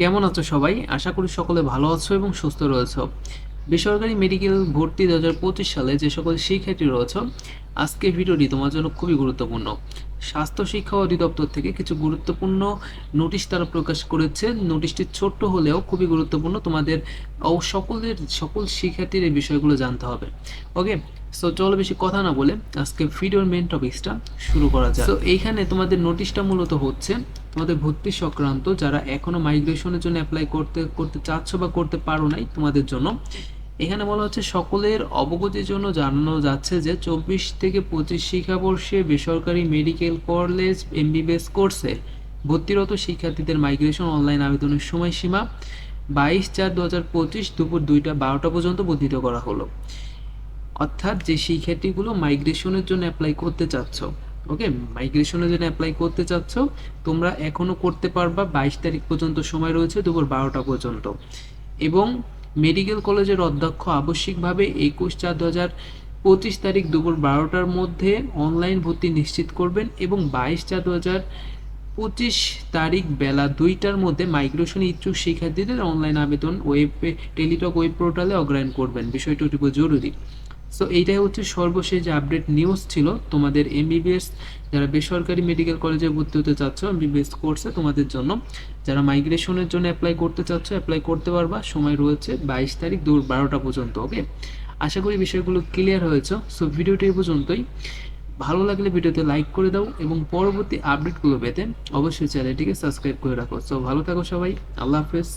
কেমন আছো সবাই? আশা করি সকলে ভালো আছো এবং সুস্থ রয়েছো। বেসরকারি মেডিকেল ভর্তি দু হাজার পঁচিশ সালে যে সকল শিক্ষার্থী রয়েছে আজকে ভিডিওটি তোমার জন্য খুবই গুরুত্বপূর্ণ। স্বাস্থ্য শিক্ষা অধিদপ্তর থেকে কিছু গুরুত্বপূর্ণ নোটিশ তারা প্রকাশ করেছে। নোটিশটি ছোট্ট হলেও খুবই গুরুত্বপূর্ণ। তোমাদের ও সকলের সকল শিক্ষার্থীর এই বিষয়গুলো জানতে হবে। ওকে? সো চলো বেশি কথা না বলে আজকে ভিডিওর মেন টপিকসটা শুরু করা যায় তো এইখানে তোমাদের নোটিশটা মূলত হচ্ছে তোমাদের ভর্তি সংক্রান্ত যারা এখনও মাইগ্রেশনের জন্য অ্যাপ্লাই করতে করতে চাচ্ছ বা করতে পারো নাই তোমাদের জন্য, এখানে বলা হচ্ছে সকলের অবগতির জন্য জানানো যাচ্ছে যে চব্বিশ থেকে পঁচিশ শিক্ষাবর্ষে বেসরকারি মেডিকেল কলেজ এমবিবিএস কোর্সে ভর্তিরত শিক্ষার্থীদের মাইগ্রেশন অনলাইন আবেদনের সময়সীমা বাইশ চার দু হাজার পঁচিশ দুপুর দুইটা বারোটা পর্যন্ত বর্ধিত করা হলো। অর্থাৎ যে শিক্ষার্থীগুলো মাইগ্রেশনের জন্য অ্যাপ্লাই করতে চাচ্ছ ওকে মাইগ্রেশনের জন্য অ্যাপ্লাই করতে চাচ্ছ, তোমরা এখনও করতে পারবা, বাইশ তারিখ পর্যন্ত সময় রয়েছে, দুপুর বারোটা পর্যন্ত। এবং মেডিকেল কলেজের অধ্যক্ষ আবশ্যিকভাবে একুশ চার দু হাজার পঁচিশ তারিখ দুপুর বারোটার মধ্যে অনলাইন ভর্তি নিশ্চিত করবেন এবং বাইশ চার দু হাজার পঁচিশ তারিখ বেলা দুইটার মধ্যে মাইগ্রেশন ইচ্ছুক শিক্ষার্থীদের অনলাইন আবেদন ওয়েব টেলিটক ওয়েব পোর্টালে অগ্রায়ণ করবেন। বিষয়টি অতীব জরুরি। সো এইটাই হচ্ছে সর্বশেষ যে আপডেট নিউজ ছিল। তোমাদের এমবিবিএস যারা বেসরকারি মেডিকেল কলেজে ভর্তি হতে চাচ্ছ এমবিবিএস কোর্সে তোমাদের জন্য। যারা মাইগ্রেশনের জন্য অ্যাপ্লাই করতে চাচ্ছ অ্যাপ্লাই করতে পারবা। সময় রয়েছে বাইশ তারিখ দুপুর বারোটা পর্যন্ত ওকে আশা করি বিষয়গুলো ক্লিয়ার হয়েছে। সো ভিডিওটি পর্যন্তই। ভালো লাগলে ভিডিওতে লাইক করে দাও এবং পরবর্তী আপডেটগুলো পেতে অবশ্যই চ্যানেলটিকে সাবস্ক্রাইব করে রাখো। সো ভালো থাকো সবাই। আল্লাহ হাফেজ।